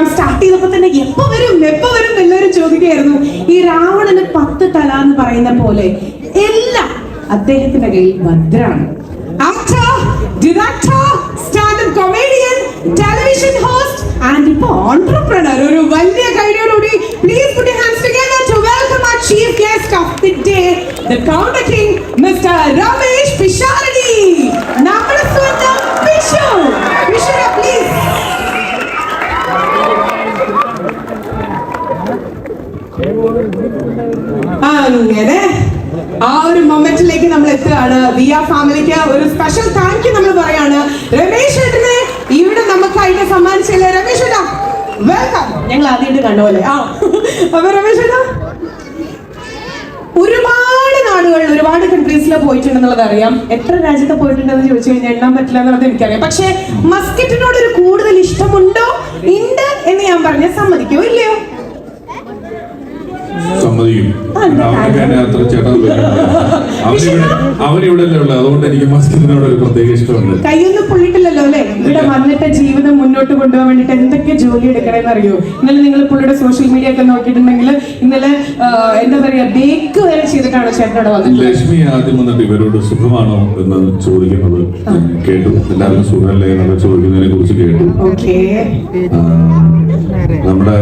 Programme start ചെയ്തപ്പോ തന്നെ എപ്പോ വരും എപ്പോ വരും എല്ലാവരും ചോദിക്കുകയായിരുന്നു ഈ രാവണന് പത്ത് തല എന്ന് പറയുന്ന പോലെ എല്ലാം അദ്ദേഹത്തിന്റെ കയ്യിൽ ഭദ്രാണ്. ഒരു വലിയ കൈയോടുകൂടി please put hands together to welcome our chief guest of the day the counter king mister Ramesh Pisharody നമ്മുടെ സ്വന്തം പിഷു വിഷു പ്ലീസ് അങ്ങനെ ആ ഒരു മൊമെന്റിലേക്ക് നമ്മൾ എത്തുകയാണ്. വി ആർ ഫാമിലിക്ക് ഒരു സ്പെഷ്യൽ താങ്ക് യു നമ്മൾ പറയാണ്. രമേശ് ഏട്ടനെ ഇവിടെ നമുക്കായിട്ട് സമ്മാനിച്ചില്ലേ? രമേശ് ഏട്ടാ വെൽക്കം ഞങ്ങൾ ആദ്യമായിട്ട് കണ്ടുപോലെ ആ അപ്പൊ രമേശ് ഏട്ടാ ഒരുപാട് നാടുകളിൽ ഒരുപാട് കൺട്രീസിൽ പോയിട്ടുണ്ടെന്നുള്ളത് അറിയാം. എത്ര രാജ്യത്ത് പോയിട്ടുണ്ടെന്ന് ചോദിച്ചു കഴിഞ്ഞാൽ എണ്ണാൻ പറ്റില്ല എന്നുള്ളത് എനിക്കറിയാം. പക്ഷെ മസ്കറ്റിനോട് ഒരു കൂടുതൽ ഇഷ്ടമുണ്ടോ? ഉണ്ട് എന്ന് ഞാൻ പറഞ്ഞ സമ്മതിക്കോ ഇല്ലയോ? സമ്മതിക്കും. അവനൊക്കെ അത്ര ചേട്ടാ അവനിവിടെ ഉള്ളത്? അതുകൊണ്ട് എനിക്ക് മസ്കിനോട് ഒരു പ്രത്യേക ഇഷ്ടമുണ്ട്. കൈയൊന്നും പൊള്ളിട്ടില്ലല്ലോ അല്ലേ? ഇവിടെ വന്നിട്ട് ജീവിതം മുന്നോട്ട് കൊണ്ടുപോകാൻ വേണ്ടിട്ട് എന്തൊക്കെ ജോലി എടുക്കണമെന്ന് അറിയോ ഇന്നലെ നിങ്ങൾ പുള്ളിയുടെ സോഷ്യൽ മീഡിയ ഒക്കെ നോക്കിയിട്ടുണ്ടെങ്കിൽ ഇന്നലെ എന്താ പറയാ ബേക്ക് വരെ ചെയ്തിട്ടാണ് ചേട്ടനോട് വന്നത്? ലക്ഷ്മി ആദ്യം വന്നിട്ട് ഇവരോട് സുഖമാണോ എന്ന് ചോദിക്കുന്നത് കേട്ടു. എല്ലാവരും സുഖമല്ലേ എന്നൊക്കെ ചോദിക്കുന്നതിനെ കുറിച്ച് കേട്ടു. നമ്മുടെ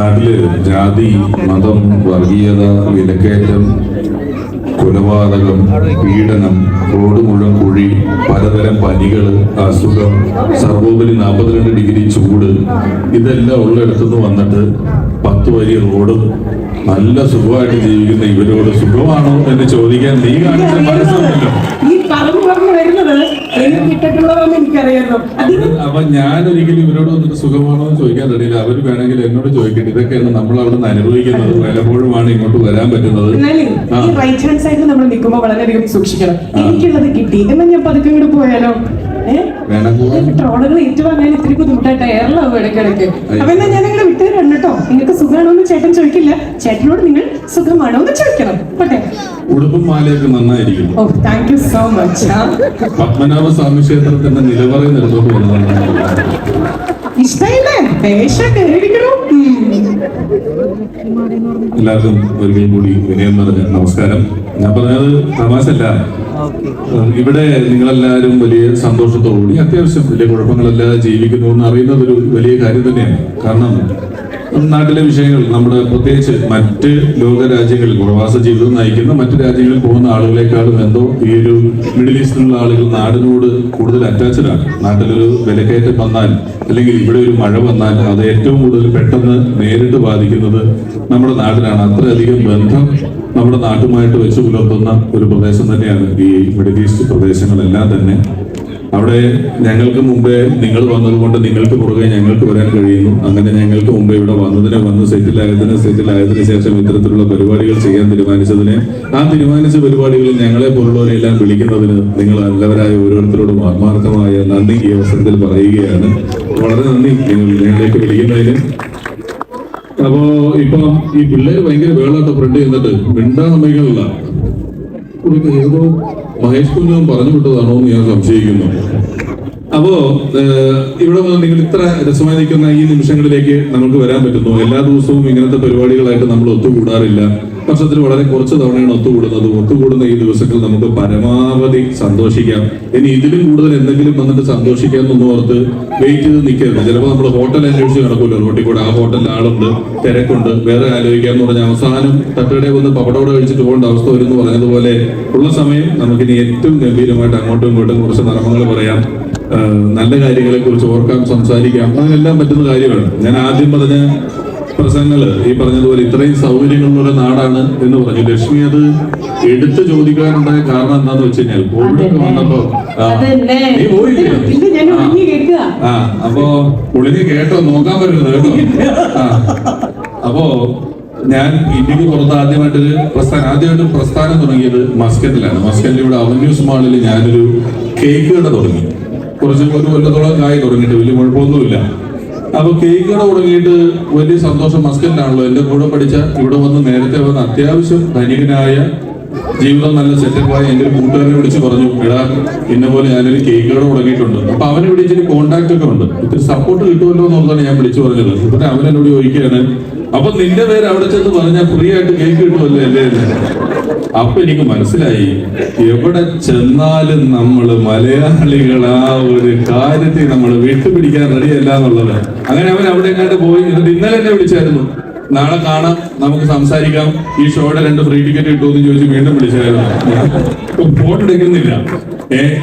നാട്ടിൽ ജാതി മതം വർഗീയത വിലക്കയറ്റം കൊലപാതകം പീഡനം റോഡ് മുഴുവൻ കുഴി പലതരം പനികൾ അസുഖം സർവോപരി നാൽപ്പത്തിരണ്ട് ഡിഗ്രി ചൂട് ഇതെല്ലാം ഉള്ളിടത്തുനിന്ന് വന്നിട്ട് പത്ത് വരി റോഡും നല്ല സുഖമായിട്ട് ജീവിക്കുന്ന ഇവരോട് സുഖമാണോ എന്ന് ചോദിക്കാൻ നീ കാണിച്ച മനസ്സുണ്ടല്ലോ. അപ്പൊ ഞാൻ ഒരിക്കലും ഇവരോട് വന്നിട്ട് സുഖമാണോ എന്ന് ചോദിക്കാൻ റെഡിയില്ല അവർ വേണമെങ്കിൽ എന്നോട് ചോദിക്കട്ടെ. ഇതൊക്കെയാണ് നമ്മൾ അവിടെ നിന്ന് അനുഭവിക്കുന്നത് പലപ്പോഴുമാണ് ഇങ്ങോട്ട് വരാൻ പറ്റുന്നത്. ഈ റൈറ്റ് ഹാൻഡ് സൈഡിൽ നമ്മൾ നിൽക്കുമ്പോൾ വളരെയധികം സൂക്ഷിക്കണം. എനിക്കുള്ളത് കിട്ടി. എന്നാൽ ഞാൻ പതുക്കെ ഇങ്ങോട്ട് പോയാലോ? പോവാൻ. ട്രോളുകൾ ഏറ്റുവാങ്ങാൻ ഇത്തിരി ബുദ്ധിമുട്ടായിട്ട് എയറിലാവും ഇടയ്ക്കിടയ്ക്ക്. അപ്പൊ എന്നാ ഞാൻ അങ്ങനെ വിട്ടുതരാം കേട്ടോ. നിങ്ങൾക്ക് സുഖമാണോ എന്ന് ചേട്ടൻ ചോദിക്കില്ല. ചേട്ടനോട് നിങ്ങൾ സുഖമാണോ എന്ന് ചോദിക്കണം. പോട്ടെ. ഉടുപ്പും മാലയൊക്കെ നന്നായിരിക്കുന്നു. ഓ thank you so much Padmanabha Swamy ക്ഷേത്രത്തിന്റെ നിലവറ നിന്നോട്ട് വന്നതാണ് ഇഷ്ടമില്ലേ? ദേഷ്യം കയറിയിരിക്കണു എല്ലാവർക്കും ഒരിക്കൽ കൂടി വിനയം പറഞ്ഞ നമസ്കാരം. ഞാൻ പറഞ്ഞത് തമാശല്ല ഇവിടെ നിങ്ങളെല്ലാവരും വലിയ സന്തോഷത്തോടുകൂടി അത്യാവശ്യം വലിയ കുഴപ്പങ്ങളില്ലാതെ ജീവിക്കുന്നു എന്ന് അറിയുന്നത് ഒരു വലിയ കാര്യം തന്നെയാണ്. കാരണം നാട്ടിലെ വിഷയങ്ങൾ നമ്മുടെ പ്രത്യേകിച്ച് മറ്റ് ലോക രാജ്യങ്ങളിൽ പ്രവാസ ജീവിതം നയിക്കുന്ന മറ്റ് രാജ്യങ്ങളിൽ പോകുന്ന ആളുകളെക്കാളും എന്തോ ഈ ഒരു മിഡിൽ ഈസ്റ്റിലുള്ള ആളുകൾ നാടിനോട് കൂടുതൽ അറ്റാച്ചഡ് ആണ്. നാട്ടിലൊരു വിലക്കയറ്റം വന്നാൽ അല്ലെങ്കിൽ ഇവിടെ ഒരു മഴ വന്നാൽ അത് ഏറ്റവും കൂടുതൽ പെട്ടെന്ന് നേരിട്ട് ബാധിക്കുന്നത് നമ്മുടെ നാട്ടിലാണ് അത്രയധികം ബന്ധം നമ്മുടെ നാട്ടുമായിട്ട് വെച്ച് പുലർത്തുന്ന ഒരു പ്രദേശം തന്നെയാണ് ഈ മിഡിൽ ഈസ്റ്റ് പ്രദേശങ്ങളെല്ലാം തന്നെ. അവിടെ ഞങ്ങൾക്ക് മുമ്പേ നിങ്ങൾ വന്നതുകൊണ്ട് നിങ്ങൾക്ക് പുറകെ ഞങ്ങൾക്ക് വരാൻ കഴിയുന്നു. അങ്ങനെ ഞങ്ങൾക്ക് മുമ്പേ ഇവിടെ വന്നതിന് വന്ന് സെറ്റിൽ ആയതിനു ശേഷം ഇത്തരത്തിലുള്ള പരിപാടികൾ ചെയ്യാൻ തീരുമാനിച്ചതിന് ആ തീരുമാനിച്ച പരിപാടികളിൽ ഞങ്ങളെ പോലുള്ളവരെല്ലാം വിളിക്കുന്നതിന് നിങ്ങൾ നല്ലവരായ ഓരോരുത്തരോടും ആത്മാർത്ഥമായ നന്ദി ഈ അവസരത്തിൽ പറയുകയാണ്. വളരെ നന്ദി നിങ്ങൾ ഞങ്ങളിലേക്ക് വിളിക്കുന്നതിന്. അപ്പോ ഇപ്പൊ ഈ പിള്ളേര് ഭയങ്കര വേളായിട്ട് ഫ്രണ്ട് ചെയ്യുന്നിട്ട് മിണ്ടാ സമ്മതിക്കണില്ല ഏതോ മഹേഷ് പറഞ്ഞു വിട്ടതാണോ എന്ന് ഞാൻ സംശയിക്കുന്നു. അപ്പോ ഇവിടെ നിങ്ങൾ ഇത്ര രസമായി നിൽക്കുന്ന ഈ നിമിഷങ്ങളിലേക്ക് നമുക്ക് വരാൻ പറ്റുന്നു. എല്ലാ ദിവസവും ഇങ്ങനത്തെ പരിപാടികളായിട്ട് നമ്മൾ ഒത്തുകൂടാറില്ല. വർഷത്തിൽ വളരെ കുറച്ച് തവണയാണ് ഒത്തുകൂടുന്നത്. ഒത്തുകൂടുന്ന ഈ ദിവസത്തിൽ നമുക്ക് പരമാവധി സന്തോഷിക്കാം. ഇനി ഇതിലും കൂടുതൽ എന്തെങ്കിലും വന്നിട്ട് സന്തോഷിക്കാം എന്നൊന്നും ഓർത്ത് വെയിറ്റ് ചെയ്ത് നിൽക്കരുത്. ചിലപ്പോൾ നമ്മൾ ഹോട്ടൽ അന്വേഷിച്ച് നടക്കുമല്ലോ റോട്ടിൽ കൂടെ. ആ ഹോട്ടലിൽ ആളുണ്ട് തിരക്കുണ്ട് വേറെ ആലോചിക്കാം എന്ന് പറഞ്ഞ അവസാനം തട്ടുകടയിൽ വന്ന് പപ്പടോടെ കഴിച്ചിട്ട് പോകേണ്ട അവസ്ഥ വരും എന്ന് പറഞ്ഞതുപോലെ ഉള്ള സമയം നമുക്കിനി ഏറ്റവും ഗംഭീരമായിട്ട് അങ്ങോട്ടും ഇങ്ങോട്ടും കുറച്ച് നർമ്മങ്ങൾ പറയാം. നല്ല കാര്യങ്ങളെ കുറിച്ച് ഓർക്കാം സംസാരിക്കാം. അതെല്ലാം പറ്റുന്ന കാര്യമാണ്. ഞാൻ ആദ്യം പറഞ്ഞ പ്രസംഗങ്ങൾ ഈ പറഞ്ഞതുപോലെ ഇത്രയും സൗകര്യങ്ങളുള്ള നാടാണ് എന്ന് പറഞ്ഞു. ലക്ഷ്മി അത് എടുത്തു ചോദിക്കാനുണ്ടായ കാരണം എന്താന്ന് വെച്ച് കഴിഞ്ഞാൽ കോവിഡ് ഒക്കെ വന്നപ്പോ നീ പോയില്ലേ? ആ. അപ്പോ പുള്ളിനെ കേട്ടോ നോക്കാൻ പറ്റുന്നത് കേട്ടോ. അപ്പോ ഞാൻ ഇന്ത്യയ്ക്ക് പുറത്ത് ആദ്യമായിട്ടൊരു പ്രസ്ഥാനം ആദ്യമായിട്ട് പ്രസ്ഥാനം തുടങ്ങിയത് മസ്കറ്റിലാണ്. മസ്കറ്റിൽ ഇവിടെ അവന്യൂസ് മാളിൽ ഞാനൊരു കേക്ക് കട തുടങ്ങി. കുറച്ച് ഒരു കൊല്ലത്തോളം കായി തുടങ്ങിയിട്ട് വലിയ കുഴപ്പമൊന്നുമില്ല. അപ്പൊ കേക്ക് കട തുടങ്ങിയിട്ട് വലിയ സന്തോഷം. മസ്കറ്റിലാണല്ലോ എന്റെ കൂടെ പഠിച്ച. ഇവിടെ വന്ന് നേരത്തെ വന്ന് അത്യാവശ്യം ധനികനായ ജീവിതം നല്ല സെറ്റപ്പായി എന്റെ ഒരു കൂട്ടുകാരനെ വിളിച്ച് പറഞ്ഞു എടാ ഇന്ന പോലെ ഞാനൊരു കേക്ക് കട തുടങ്ങിയിട്ടുണ്ട് അപ്പൊ അവനെ വിളിച്ചിട്ട് കോണ്ടാക്ട് ഒക്കെ ഉണ്ട്. ഇത്തിരി സപ്പോർട്ട് കിട്ടുമല്ലോ എന്നുള്ളതാണ് ഞാൻ വിളിച്ചു പറഞ്ഞത്. എന്നിട്ട് അവൻ എന്നോട് ചോദിക്കുകയാണ് അപ്പൊ നിന്റെ പേര് അവിടെ ചെന്ന് പറഞ്ഞാൽ ഫ്രീ ആയിട്ട് കേക്ക് കിട്ടുമല്ലോ അല്ലേ. അപ്പൊ എനിക്ക് മനസ്സിലായി എവിടെ ചെന്നാലും നമ്മൾ മലയാളികൾ ആ ഒരു കാര്യത്തെ നമ്മൾ വിട്ടുപിടിക്കാൻ റെഡിയല്ല എന്നുള്ളത്. അങ്ങനെ അവൻ അവിടെ എങ്ങാണ്ട് പോയി എന്നിട്ട് ഇന്നലെ എന്നെ വിളിച്ചായിരുന്നു. നാളെ കാണാം നമുക്ക് സംസാരിക്കാം. ഈ ഷോയുടെ രണ്ട് ഫ്രീ ടിക്കറ്റ് കിട്ടുമെന്ന് ചോദിച്ച് വീണ്ടും വിളിച്ചായിരുന്നു ബോട്ട് എടുക്കുന്നില്ല.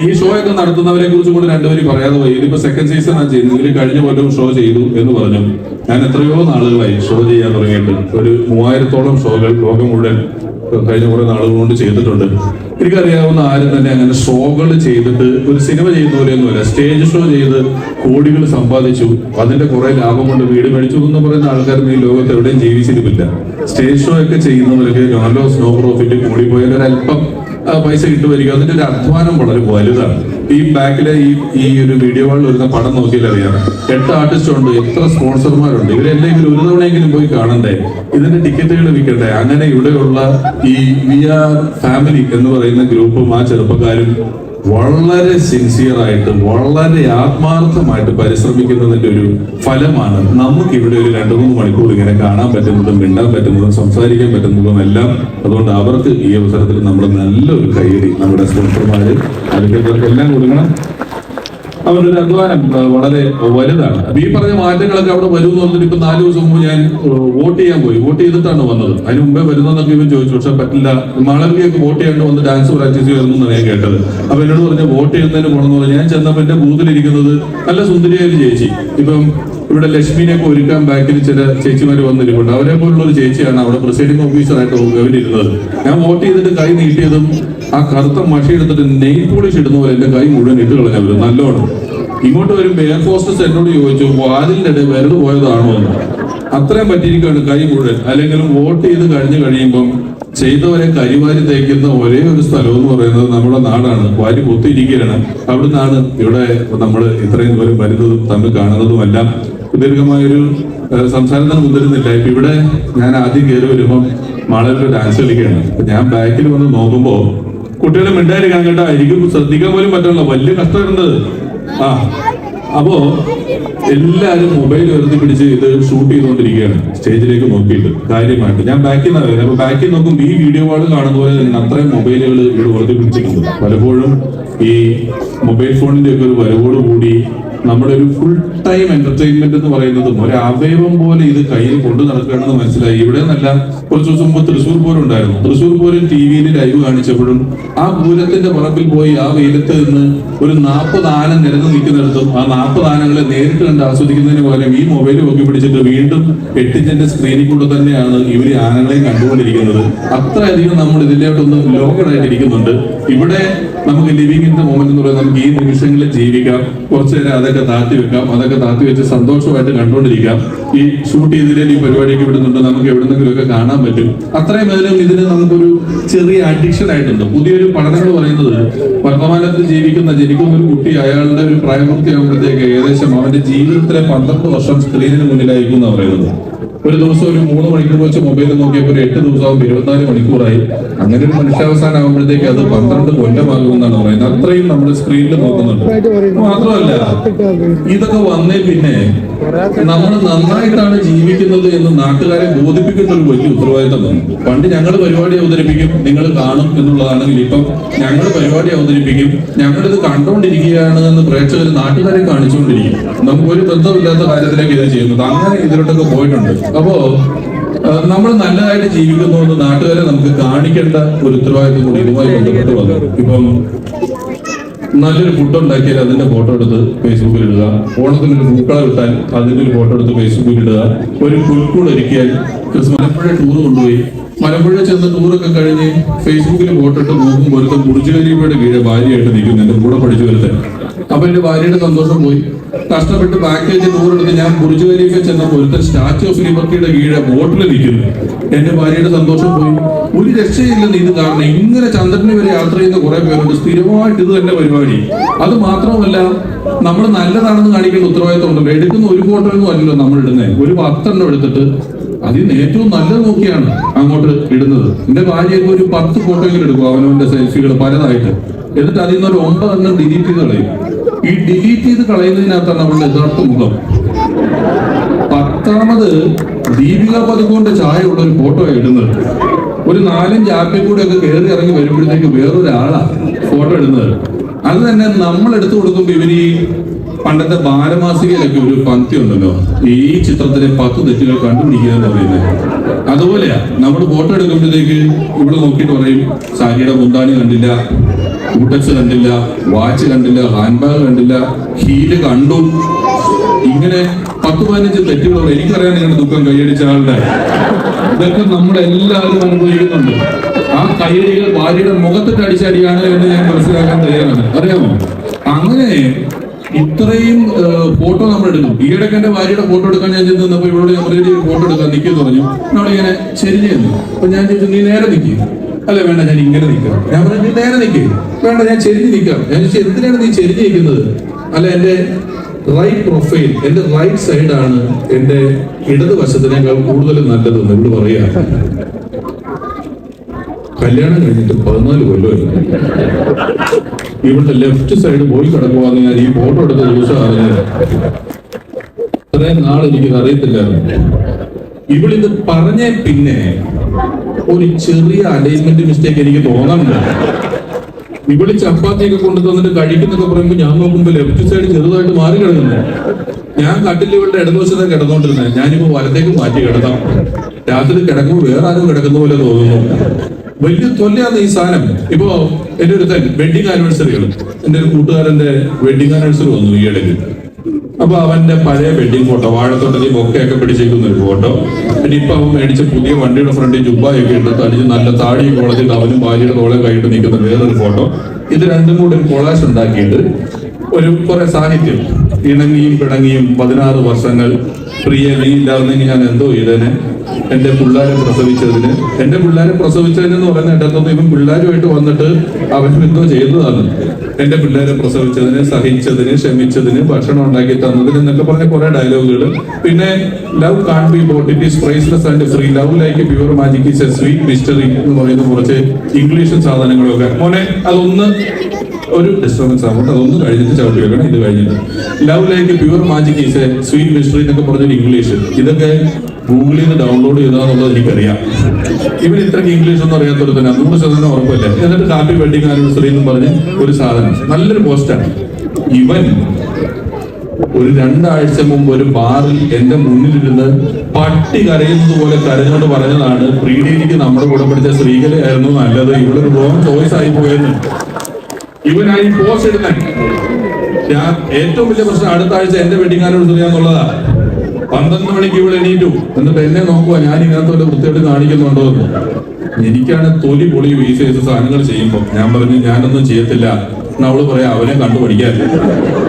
ഈ ഷോ ഒക്കെ നടത്തുന്നവരെ കുറിച്ച് കൂടെ രണ്ടുപേരും പറയാതെ പോയി. ഇതിപ്പോ സെക്കൻഡ് സീസൺ ആണ് ചെയ്യുന്നത്. ഇതിൽ കഴിഞ്ഞ കൊല്ലം ഷോ ചെയ്തു എന്ന് പറഞ്ഞു. ഞാൻ എത്രയോ നാളുകളായി ഷോ ചെയ്യാൻ തുടങ്ങിയിട്ട്. ഒരു മൂവായിരത്തോളം ഷോകൾ ലോകം മുഴുവൻ കഴിഞ്ഞ കുറെ നാളുകൾ കൊണ്ട് ചെയ്തിട്ടുണ്ട്. എനിക്കറിയാവുന്ന ആരും തന്നെ അങ്ങനെ ഷോകൾ ചെയ്തിട്ട് ഒരു സിനിമ ചെയ്യുന്ന പോലെയൊന്നുമല്ല സ്റ്റേജ് ഷോ ചെയ്ത് കോടികൾ സമ്പാദിച്ചു. അതിന്റെ കുറെ ലാഭം കൊണ്ട് വീട് മേടിച്ചു എന്ന് പറയുന്ന ആൾക്കാരൊന്നും ഈ ലോകത്ത് എവിടെയും ജീവിച്ചിരുന്നില്ല. സ്റ്റേജ് ഷോ ഒക്കെ ചെയ്യുന്നവർക്ക് നോ സ്നോ പ്രോഫിറ്റ് കൂടിപ്പോയാൽ ഒരല്പം അല്പം പൈസ കിട്ടുമായിരിക്കും. അതിന്റെ ഒരു അധ്വാനം വളരെ വലുതാണ്. ഈ ബാക്കിലെ ഈ ഈ ഒരു വീഡിയോ വാളിൽ വരുന്ന പടം നോക്കിയാൽ അറിയാം എട്ട് ആർട്ടിസ്റ്റ് ഉണ്ട് എത്ര സ്പോൺസർമാരുണ്ട്. ഇവരെല്ലാം ഇവർ ഒരു തവണയെങ്കിലും പോയി കാണണ്ടേ? ഇതിന്റെ ടിക്കറ്റുകൾ വിൽക്കണ്ടേ? അങ്ങനെ ഇവിടെയുള്ള ഈ വി ആർ ഫാമിലി എന്ന് പറയുന്ന ഗ്രൂപ്പും ആ ചെറുപ്പക്കാരും വളരെ സിൻസിയറായിട്ട് വളരെ ആത്മാർത്ഥമായിട്ട് പരിശ്രമിക്കുന്നതിന്റെ ഒരു ഫലമാണ് നമുക്ക് ഇവിടെ ഒരു രണ്ടു മൂന്ന് മണിക്കൂർ ഇങ്ങനെ കാണാൻ പറ്റുന്നതും മിണ്ടാൻ പറ്റുന്നതും സംസാരിക്കാൻ പറ്റുന്നതും എല്ലാം. അതുകൊണ്ട് അവർക്ക് ഈ അവസരത്തിൽ നമ്മൾ നല്ലൊരു കൈയടി നമ്മുടെ സ്പോൺസർമാര് അധികൃതർക്ക് എല്ലാം കൊടുക്കണം. അവരുടെ ഒരു അധ്വാനം വളരെ വലുതാണ്. ഈ പറഞ്ഞ മാറ്റങ്ങളൊക്കെ അവിടെ വരുമെന്ന് പറഞ്ഞിട്ട് ഇപ്പൊ നാല് ദിവസം മുമ്പ് ഞാൻ വോട്ട് ചെയ്യാൻ പോയി. വോട്ട് ചെയ്തിട്ടാണ് വന്നത്. അതിന് മുമ്പേ വരുന്നതെന്നൊക്കെ ഇവൻ ചോദിച്ചു. പക്ഷെ പറ്റില്ല. മാളവിയൊക്കെ വോട്ട് ചെയ്യാണ്ട് വന്ന് ഡാൻസ് പ്രാക്ടീസ് ചെയ്യുന്നു എന്നാണ് ഞാൻ കേട്ടത്. അപ്പൊ എന്നോട് പറഞ്ഞ വോട്ട് ചെയ്യുന്നതിന് പോണെന്ന് പറഞ്ഞു ഞാൻ ചെന്നപ്പോ എന്റെ ബൂത്തിലിരിക്കുന്നത് നല്ല സുന്ദരിയായ ചേച്ചി. ഇപ്പം ഇവിടെ ലക്ഷ്മിനെയൊക്കെ ഒരുക്കാൻ ബാക്കിൽ ചില ചേച്ചിമാര് വന്നിരിപ്പുണ്ട്. അവരെ പോലുള്ള ഒരു ചേച്ചിയാണ് അവിടെ പ്രസൈഡിംഗ് ഓഫീസറായിട്ട് അവരിരുന്നത്. ഞാൻ വോട്ട് ചെയ്തിട്ട് കൈ നീട്ടിയതും ആ കറുത്ത മഷി എടുത്തിട്ട് നെയിൽ പോളിഷ് ഇടുന്ന പോലെ എന്റെ കൈ മുഴുവൻ ഇട്ട് കളഞ്ഞവർ നല്ലോണം. ഇങ്ങോട്ട് വരുമ്പോൾ എയർഫോഴ്സസ് എന്നോട് ചോദിച്ചു വാതിലിന്റെ ഇടയിൽ വിരൽ പോയതാണോ? എന്ന്. അത്രയും പറ്റിയിരിക്കുകയാണ് കൈ മുഴുവൻ. അല്ലെങ്കിൽ വോട്ട് ചെയ്ത് കഴിഞ്ഞു കഴിയുമ്പം ചെയ്തവരെ കരിവാരി തേക്കുന്ന ഒരേ ഒരു സ്ഥലം എന്ന് പറയുന്നത് നമ്മുടെ നാടാണ്. വാരി പൊത്തിയിരിക്കുകയാണ്. അവിടുന്നാണ് ഇവിടെ നമ്മൾ ഇത്രയും ദൂരം വരുന്നതും തമ്മിൽ കാണുന്നതുമെല്ലാം ദീർഘമായൊരു സംസാരത്തിന് മുതിരുന്നില്ല. ഇപ്പൊ ഇവിടെ ഞാൻ ആദ്യം കയറി വരുമ്പോൾ മാളവിൽ ഡാൻസ് കളിക്കുകയാണ്. ഞാൻ ബാക്കിൽ വന്ന് നോക്കുമ്പോ കുട്ടികളെ മിണ്ടായിരിക്കാൻ കേട്ടോ. എനിക്ക് ശ്രദ്ധിക്കാൻ പോലും പറ്റണല്ലോ. വലിയ കഷ്ടമുണ്ട് ആ അപ്പോ എല്ലാരും മൊബൈൽ ഉയർത്തി പിടിച്ച് ഇത് ഷൂട്ട് ചെയ്തുകൊണ്ടിരിക്കുകയാണ്. സ്റ്റേജിലേക്ക് നോക്കിയിട്ട്. കാര്യമായിട്ട്. ഞാൻ ബാക്കിൽ നിന്ന് വരുന്നത് അപ്പൊ ബാക്കിൽ നോക്കുമ്പോൾ ഈ വീഡിയോ കോൾ കാണുന്ന പോലെ തന്നെ അത്രയും മൊബൈലുകൾ ഇവിടെ ഉയർത്തി പിടിച്ചിട്ടുണ്ട്. പലപ്പോഴും ഈ മൊബൈൽ ഫോണിന്റെ ഒക്കെ ഒരു വരവോട് കൂടി നമ്മുടെ ഒരു ഫുൾ ടൈം എന്റർടൈൻമെന്റ് എന്ന് പറയുന്നതും ഒരു അവയവം പോലെ ഇത് കയ്യിൽ കൊണ്ടു നടക്കുകയാണെന്ന് മനസ്സിലായി. ഇവിടെ നല്ല കുറച്ച് ദിവസം മുമ്പ് തൃശ്ശൂർ പൂരം ഉണ്ടായിരുന്നു. തൃശ്ശൂർ പൂരം ടി വിയിൽ ലൈവ് കാണിച്ചപ്പോഴും ആ പൂരത്തിന്റെ പറമ്പിൽ പോയി ആ വെയിലത്ത് നിന്ന് ഒരു നാൽപ്പത് ആന നിരന്ന് നിൽക്കുന്നിടത്തും ആ നാൽപ്പത് ആനകളെ നേരിട്ട് കണ്ട് ആസ്വദിക്കുന്നതിന് പകരം ഈ മൊബൈൽ പൊക്കി പിടിച്ചിട്ട് വീണ്ടും എട്ടിഞ്ചിന്റെ സ്ക്രീനിൽ കൂടെ തന്നെയാണ് ഇവർ ആനകളെയും കണ്ടുകൊണ്ടിരിക്കുന്നത്. അത്രയധികം നമ്മൾ ഇതിലോട്ടൊന്ന് ലോക്കഡായിട്ടിരിക്കുന്നുണ്ട് ഇവിടെ നമുക്ക് ലിവിങ് ഇൻ ദ മൊമെന്റ് എന്ന് പറയുന്നത് നമുക്ക് ഈ നിമിഷങ്ങളിൽ ജീവിക്കാം. കുറച്ചു നേരം അതൊക്കെ താത്തി വെക്കാം. അതൊക്കെ താത്തി വെച്ച് സന്തോഷമായിട്ട് കണ്ടുകൊണ്ടിരിക്കാം ഈ ഷൂട്ട് ചെയ്തതിൽ ഈ പരിപാടിയൊക്കെ വിടുന്നുണ്ട് നമുക്ക് എവിടെന്നെങ്കിലും ഒക്കെ കാണാൻ പറ്റും. അത്രയും അതിലും ഇതിന് നമുക്കൊരു ചെറിയ അഡിക്ഷൻ ആയിട്ടുണ്ട്. പുതിയൊരു പഠനങ്ങൾ പറയുന്നത് വർത്തമാനത്തിൽ ജീവിക്കുന്ന ജനിക്കുന്ന ഒരു കുട്ടി അയാളുടെ ഒരു പ്രായപൂർത്തിയാകുമ്പോഴത്തേക്ക് ഏകദേശം അവന്റെ ജീവിതത്തിലെ പന്ത്രണ്ട് വർഷം സ്ക്രീനിന് മുന്നിലായിരിക്കും എന്നാണ് പറയുന്നത്. ഒരു ദിവസം ഒരു മൂന്ന് മണിക്കൂർ വെച്ച് മൊബൈൽ നോക്കിയപ്പോൾ ഒരു എട്ട് ദിവസമാകുമ്പോൾ ഇരുപത്തിനാല് മണിക്കൂറായി. അങ്ങനെ ഒരു മനുഷ്യാവസാനം ആകുമ്പോഴത്തേക്ക് അത് പന്ത്രണ്ട് കൊല്ലമാകുമെന്നാണ് പറയുന്നത്. അത്രയും നമ്മൾ സ്ക്രീനിൽ നോക്കുന്നുണ്ട്. മാത്രമല്ല ഇതൊക്കെ വന്നേ പിന്നെ നമ്മൾ നന്നായിട്ടാണ് ജീവിക്കുന്നത് എന്ന് നാട്ടുകാരെ ബോധിപ്പിക്കേണ്ട ഒരു വലിയ ഉത്തരവാദിത്തമാണ് പണ്ട് ഞങ്ങൾ പരിപാടി അവതരിപ്പിക്കും നിങ്ങൾ കാണും എന്നുള്ളതാണെങ്കിൽ ഇപ്പം ഞങ്ങൾ പരിപാടി അവതരിപ്പിക്കും ഞങ്ങളിത് കണ്ടുകൊണ്ടിരിക്കുകയാണ് എന്ന് പ്രേക്ഷകർ നാട്ടുകാരെ കാണിച്ചുകൊണ്ടിരിക്കും. നമുക്ക് ഒരു ബന്ധമില്ലാത്ത കാര്യത്തിലേക്ക് ഇത് ചെയ്യുന്നത്. അങ്ങനെ ഇതിലോട്ടൊക്കെ പോയിട്ടുണ്ട്. അപ്പോ നമ്മൾ നല്ലതായിട്ട് ജീവിക്കുന്നു എന്ന് നാട്ടുകാരെ നമുക്ക് കാണിക്കേണ്ട ഒരു ഉത്തരവാദിത്വം കൂടി ഇതുമായി ബന്ധപ്പെട്ട് വന്നു. ഇപ്പം നല്ലൊരു ഫുഡ് ഉണ്ടാക്കിയാൽ അതിന്റെ ഫോട്ടോ എടുത്ത് ഫേസ്ബുക്കിൽ ഇടുക. ഓണത്തിന് ഒരു പൂക്കള വിട്ടാൽ അതിന്റെ ഒരു ഫോട്ടോ എടുത്ത് ഫേസ്ബുക്കിൽ ഇടുക. ഒരു പുൽക്കൂട് ഒരുക്കിയാൽ ക്രിസ്മസ് മലപ്പുഴ ടൂർ കൊണ്ടുപോയി? മലമ്പുഴ ചെന്ന് ടൂറൊക്കെ കഴിഞ്ഞ് ഫേസ്ബുക്കിൽ ഫോട്ടോ നോക്കുമ്പോൾ നോക്കും ഒരുത്തൻ കുറിച്ചുകരിയുടെ കീഴെ ഭാര്യയായിട്ട് നിൽക്കുന്നു എന്റെ കൂടെ പഠിച്ചു വരുത്തൻ അപ്പൊ എന്റെ ഭാര്യയുടെ സന്തോഷം പോയി. കഷ്ടപ്പെട്ട് പാക്കേജ് ടൂർ എടുത്ത് ഞാൻ ബുർജ് ഖലീഫ ചെന്നപ്പോൾ ഒരുത്തൻ സ്റ്റാച്യു ഓഫ് ലിബർട്ടിയുടെ കീഴെ ബോട്ടിൽ നിൽക്കുന്നു. എന്റെ ഭാര്യയുടെ സന്തോഷം പോയി. ഒരു രക്ഷയില്ലെന്ന് ഇത് കാരണം ഇങ്ങനെ ചന്ദ്രന് വരെ യാത്ര ചെയ്യുന്ന കുറെ പേരുണ്ട്. സ്ഥിരമായിട്ട് ഇത് തന്നെ പരിപാടി. അത് മാത്രമല്ല നമ്മൾ നല്ലതാണെന്ന് കാണിക്കേണ്ട ഉത്തരവാദിത്വം ഉണ്ടല്ലോ എടുക്കുന്ന ഒരു ഫോട്ടോ ഒന്നും അല്ലല്ലോ നമ്മൾ ഇടുന്നത് ഒരു പത്തെണ്ണം എടുത്തിട്ട് അതിൽ നിന്ന് ഏറ്റവും നല്ലത് നോക്കിയാണ് അങ്ങോട്ട് ഇടുന്നത്. എന്റെ ഭാര്യയൊക്കെ ഒരു പത്ത് ഫോട്ടോയെങ്കിലും എടുക്കും അവനവന്റെ സെൽഫികൾ പലതായിട്ട്. എന്നിട്ട് അതിൽ നിന്ന് ഒരു ഒമ്പതെണ്ണം ഡിലീറ്റ് ചെയ്ത് കളയും. ഈ ഡിലീറ്റ് ചെയ്ത് കളയുന്നതിനകത്താണ് അവളുടെ യഥാർത്ഥ മുഖം. പത്താമത് ദീപിക പതുകൊണ്ട് ചായ ഉള്ള ഒരു ഫോട്ടോ ഇടുന്നത്. ഒരു നാലഞ്ച് ആപ്പിൽ കൂടെ ഒക്കെ കയറി ഇറങ്ങി വരുമ്പോഴത്തേക്ക് വേറൊരാളാ ഫോട്ടോ ഇടുന്നത്. അത് തന്നെ നമ്മൾ എടുത്തു കൊടുക്കുമ്പോ ഇവർ പണ്ടത്തെ ബാലമാസികയിലൊക്കെ ഒരു പന്തി ഉണ്ടല്ലോ. ഈ ചിത്രത്തിലെ പത്ത് തെറ്റുകൾ കണ്ടുപിടിക്കുക എന്ന് പറയുന്നത്. അതുപോലെയാ നമ്മൾ ഫോട്ടോ എടുക്കുമ്പോഴത്തേക്ക് ഇവിടെ നോക്കിയിട്ട് പറയും സാരിയുടെ മുന്താണി കണ്ടില്ല കൂട്ടച്ച് കണ്ടില്ല വാച്ച് കണ്ടില്ല ഹാൻഡ് ബാഗ് കണ്ടില്ല ഹീൽ കണ്ടു. ഇങ്ങനെ പത്ത് പതിനഞ്ച് തെറ്റുകൾ എനിക്കറിയാൻ നിങ്ങളുടെ ദുഃഖം കൈയടിച്ച ആളുടെ. ഇതൊക്കെ നമ്മളെല്ലാവരും അനുഭവിക്കുന്നുണ്ട്. ആ കൈയടികൾ ഭാര്യയുടെ മുഖത്തിട്ട് അടിച്ചടിയാണ് എന്ന് ഞാൻ മനസ്സിലാക്കാൻ തയ്യാറാണ്. അറിയാമോ? അങ്ങനെ ഇത്രയും ഫോട്ടോ നമ്മൾ എടുക്കും ഈയിടയ്ക്ക് എന്റെ ഭാര്യയുടെ ഫോട്ടോ എടുക്കാൻ ഞാൻ ചെന്ന് നിന്നപ്പോ ഇവളോട് ഫോട്ടോ എടുക്കാൻ നിൽക്കുന്നു പറഞ്ഞു. എന്നോട് ഇങ്ങനെ ചെരിഞ്ഞു ചെയ്യുന്നു അപ്പൊ ഞാൻ ചോദിച്ചു നീ നേരെ നിൽക്കുക അല്ല വേണ്ട ഞാൻ ഇങ്ങനെ നിൽക്കാം. ഞാൻ പറഞ്ഞു നീ നേരെ നിൽക്കുക വേണ്ട ഞാൻ ചെരിഞ്ഞ് നിൽക്കാം. ഞാൻ ചോദിച്ചു എന്തിനാണ് നീ ചെരിഞ്ഞ് നിൽക്കുന്നത്? അല്ല എന്റെ റൈറ്റ് പ്രൊഫൈൽ എന്റെ റൈറ്റ് സൈഡാണ് എന്റെ ഇടതുവശത്തിനേക്കാൾ കൂടുതൽ നല്ലതെന്ന് ഇവിടെ പറയാ. കല്യാണം കഴിഞ്ഞിട്ട് പതിനാല് കൊല്ലമായി ഇവിടുത്തെ ലെഫ്റ്റ് സൈഡ് പോയി കിടക്കുവാന്ന് ഞാൻ ഈ ഫോട്ടോ എടുത്ത ദിവസം അറിഞ്ഞത് ഇത്രയും നാൾ എനിക്കിത് ഇവളിത് പറഞ്ഞ പിന്നെ ഒരു ചെറിയ അലൈൻമെന്റ് മിസ്റ്റേക്ക് എനിക്ക് തോന്നുന്നുണ്ട് ഇവൾ ചപ്പാത്തിയൊക്കെ കൊണ്ടു തന്നിട്ട് കഴിക്കുന്നൊക്കെ പറയുമ്പോൾ ഞാൻ നോക്കുമ്പോൾ ലെഫ്റ്റ് സൈഡ് ചെറുതായിട്ട് മാറി കിടക്കുന്നു. ഞാൻ കട്ടിൽ ഇവളുടെ ഇടതുവശത്തെ കിടന്നുകൊണ്ടിരുന്നത് ഞാനിപ്പോ വലത്തേക്ക് മാറ്റി കിടക്കാം. രാത്രി കിടക്കുമ്പോൾ വേറെ ആരും കിടക്കുന്ന പോലെ തോന്നുന്നു. വലിയ തൊല്ലയാണ് ഈ സാധനം. ഇപ്പോ എന്റെ ഒരു വെഡിങ് ആനിവേഴ്സറികൾ എന്റെ ഒരു കൂട്ടുകാരന്റെ വെഡിങ് ആനിവേഴ്സറി വന്നു ഈ ഇടയ്ക്ക്. അപ്പൊ അവന്റെ പഴയ വെഡിങ് ഫോട്ടോ വാഴത്തോട്ടത്തിൽ ബൊക്കയൊക്കെ പിടിച്ചേക്കുന്ന ഒരു ഫോട്ടോ പിന്നെ ഇപ്പൊ അവൻ മേടിച്ച പുതിയ വണ്ടിയുടെ ഫ്രണ്ടിൽ ജുബായൊക്കെ ഇട്ട് തടിച്ച് നല്ല താടിയും വളർത്തിട്ട് അവനും ഭാര്യയുടെ തോളെ കൈയിട്ട് നിൽക്കുന്ന വേറൊരു ഫോട്ടോ ഇത് രണ്ടും കൂടെ ഒരു കൊളാശ് ഉണ്ടാക്കിയിട്ട് ഒരു കുറെ സാഹിത്യം. ഇണങ്ങിയും പിണങ്ങിയും പതിനാറ് വർഷങ്ങൾ പ്രിയ നീ ഇല്ലായിരുന്നെങ്കിൽ ഞാൻ എന്തോ ഇടനെ എന്റെ പിള്ളേരെ പ്രസവിച്ചതിന്. എന്റെ പിള്ളേരെ പ്രസവിച്ചതിന് എന്ന് പറയുന്ന ഇടത്തൊന്നും ഇവൻ പിള്ളേരുമായിട്ട് വന്നിട്ട് അവൻ എന്തോ ചെയ്തതാണ് എന്റെ പിള്ളേരെ പ്രസവിച്ചതിന് സഹിച്ചതിന് ക്ഷമിച്ചതിന് ഭക്ഷണം ഉണ്ടാക്കി തന്നതിന് എന്നൊക്കെ പറഞ്ഞ കുറെ ഡയലോഗുകൾ പിന്നെ love can't be bought it is priceless and free love like pure magic is a sweet mystery എന്ന് പറയുന്ന കുറച്ച് ഇംഗ്ലീഷ് സാധനങ്ങളൊക്കെ. മോനെ അതൊന്ന് ഒരു ഡിസ്റ്റർബൻസ് ആവുമ്പോൾ അതൊന്ന് കഴിഞ്ഞിട്ട് ചവിട്ടി വെക്കണം ഇത് കഴിഞ്ഞിട്ട്. Love like pure magic is a sweet mystery എന്നൊക്കെ പറഞ്ഞൊരു ഇംഗ്ലീഷ് ഇതൊക്കെ ഗൂഗിളിൽ നിന്ന് ഡൗൺലോഡ് ചെയ്താന്നുള്ളത് എനിക്കറിയാം. ഇവൻ ഇത്രയ്ക്ക് ഇംഗ്ലീഷ് ഒന്നും അറിയാത്തൊരു തന്നെ നൂറ് ശതമാനം ഉറപ്പില്ല? എന്നിട്ട് ഹാപ്പി വെഡിങ് ആനിവേഴ്സറി എന്ന് പറഞ്ഞ് ഒരു സാധനം. നല്ലൊരു പോസ്റ്റാണ് ഇവൻ ഒരു രണ്ടാഴ്ച മുമ്പ് ഒരു ബാറിൽ എന്റെ മുന്നിലിരുന്ന് പട്ടി കരയുന്നത് പോലെ കരഞ്ഞോണ്ട് പറഞ്ഞതാണ് പ്രീഡിയിലേക്ക് നമ്മുടെ കൂടെ പഠിച്ച ശ്രീകലയായിരുന്നു നല്ലത്. ഇവിടെ റോങ് ചോയ്സ് ആയി പോയെന്ന്. ഇവനായി ഇടുന്നത് ഞാൻ ഏറ്റവും വലിയ പ്രശ്നം അടുത്ത ആഴ്ച എന്റെ വെഡിങ് ആനിവേഴ്സറി എന്നുള്ളതാ പന്ത്രണ്ട് മണിക്ക് ഇവിടെ എണീറ്റു. എന്നിട്ട് എന്നെ നോക്കുക ഞാൻ ഇങ്ങനത്തെ വല്ല വൃത്തിയായിട്ട് കാണിക്കുന്നുണ്ടോ എന്ന്. എനിക്കാണ് തൊലി പൊളി വീസ് ചെയ്ത സാധനങ്ങൾ ചെയ്യുമ്പോൾ ഞാൻ പറഞ്ഞു ഞാനൊന്നും ചെയ്യത്തില്ല. അവൾ പറയാം അവനെ കണ്ടു